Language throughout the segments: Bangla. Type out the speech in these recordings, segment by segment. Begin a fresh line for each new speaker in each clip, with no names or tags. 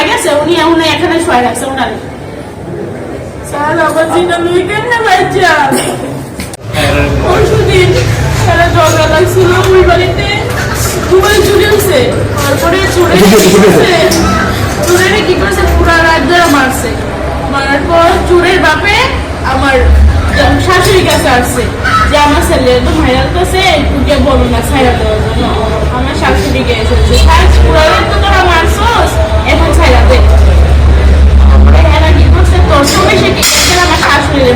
মারা গেছে উনি উনি এখানে শোয়া রাখছে ওনারে স্যার আমার জিনা লুই কেমনে বাচ্চা পরশুদিন সারা ঝগড়া লাগছিল ওই বাড়িতে দুবাই চুরি হয়েছে তারপরে চোরে চোরের কি করেছে? পুরা রাত ধরে মারছে মারার পর চোরের বাপে আমার শাশুড়ি কাছে আসছে যে আমার ছেলে তো ভাইরাল করছে একটুকে বলো না ছাইরা দেওয়ার জন্য। আমার শাশুড়ি গেছে হ্যাঁ পুরা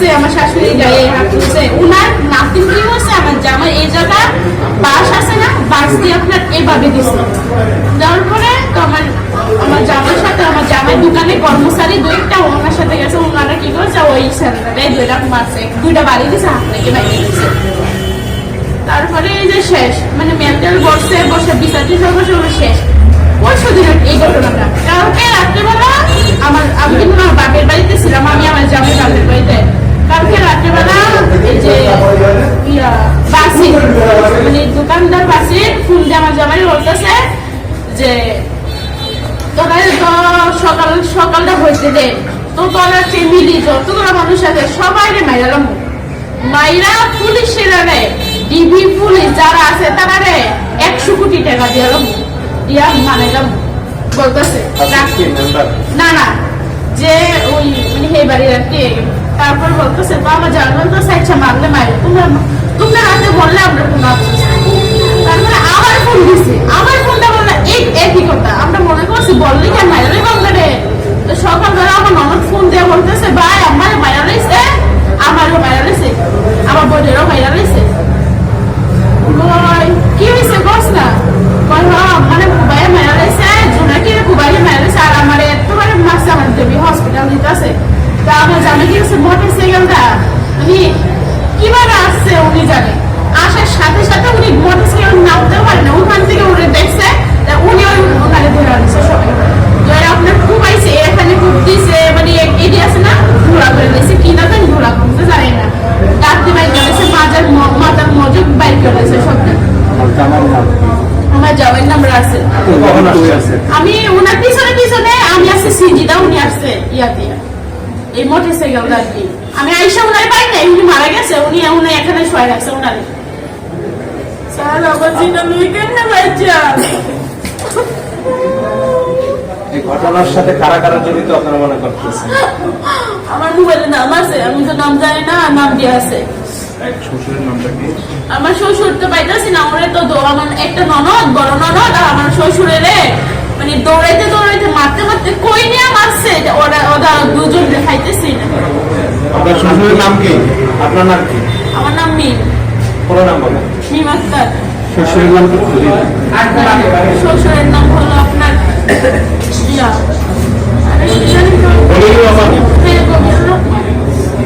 বেড়া আমার শাশুড়ি গায়ে হাত তুলছে। উনার নাতিন কি হচ্ছে আমার জামাই এই জায়গা বাস আছে না? বাস দিয়ে আপনার এভাবে দিছে। দেওয়ার পরে তো আমার আমার জামাইয়ের সাথে আমার জামাই দোকানে কর্মচারী দুইটা, ওনার সাথে গেছে। ওনারা কি করছে? ওই ছেলেটারে দুইটা মারছে। দুইটা বাড়ি দিছে হাত বাইরে দিছে। তারপরে এই যে শেষ। মানে মেন্টাল বসে বসে বিচার টিচার বসে শেষ। পরশু দিনের এই ঘটনাটা। কালকে রাত্রেবেলা আমার আমি আমার জামাই বলতেছে যে তোরা তো সকাল সকালটা হইতে দে। তো তোরা যতগুলো মানুষ আছে সবাই রে মাইরালাম মাইরা পুলিশের রে ডিবি পুলিশ যারা আছে তারা রে একশো কোটি টাকা দিলাম দিয়া মানাইলাম বলতেছে। না না যে ওই মানে হে বাড়ির আর কি তারপর বলতেছে আমার জানলাম তো সাইডটা মারলে মারে তোমরা তোমরা রাতে বললে আমরা কোনো আফসোস নাই। তারপরে আবার ফোন দিছে আবার ফোনটা বললে এই একই কথা আমরা মনে করছি বললি কেন মাইরে বাংলা রে তো সকালবেলা আমার ননদ ফোন দিয়ে বলতেছে ভাই আমার মাইরা রয়েছে আমারও মাইরা রয়েছে আমার বোনেরও মাইরা রয়েছে কই, কি হয়েছে বস না কই হ্যাঁ মানে কুবাইয়ে মারা রয়েছে জোনাকি কুবাইয়ে মারা রয়েছে আর আমার এতবারে মাসে আমার দেবী হসপিটাল নিতে আছে তা আমার জানে কি হচ্ছে মোটর সাইকেলটা উনি কীভাবে আসছে উনি জানে? আসার সাথে সাথে উনি মোটর সাইকেল নামতেও পারে ওখান থেকে উনি দেখছে উনি ওই ওখানে ধরে আনছে সবাই। মানে আছে আমি ওনার পিছনে পিছনে, আমি আসছে সিজিদা, উনি আসছে ইয়া দিয়া এই মোটর সাইকেল আর আমি আইসা উনারে পাই নাই উনি মারা গেছে উনি উনি এখানে শোয়া রাখছে উনারে। স্যার আমার জিনা লুই কেমনে বাচ্চা
এই ঘটনার সাথে কারা কারা জড়িত আপনারা মনে করতেছেন?
আমার মোবাইলে নাম আছে আমি তো নাম জানি না নাম দিয়ে আছে।
শ্বশুরের নামটা
আমার শ্বশুর তো পাইতেছি না ওরে তো আমার একটা ননদ বড় ননদ আর আমার শ্বশুরের মানে দৌড়াইতে দৌড়াইতে মারতে মারতে কই নিয়ে মারছে? ওরা ওরা দুজন খাইতেছি না
আপনার শ্বশুরের নাম কি? আপনার নাম কি?
আমার নাম মিম।
পুরো নাম বলেন
মিম আক্তার।
শ্বশুরের নাম কি?
শ্বশুরের নাম